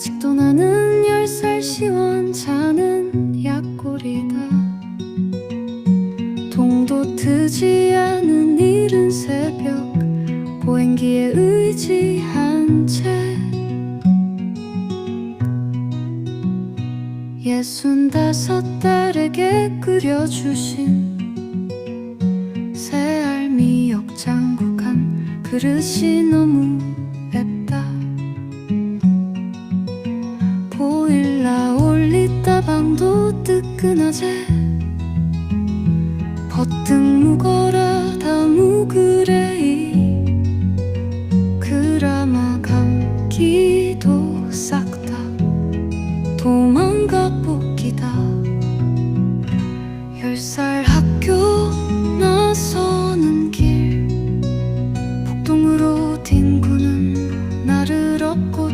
아직도 나는 열 살 시원찮은 약골이다. 동도 트지 않은 이른 새벽 보행기에 의지한 채. 예순 다섯 달에게 끓여주신 새알 미역장국 한 그릇이 너무 올리다 방도 뜨끈하제. 버뜩 묵어라 다 묵으래이. 그라마 감기도 싹 다. 도망가 뽑기다. 열 살 학교 나서는 길. 복동으로 뒹구는 나를 업고 뛰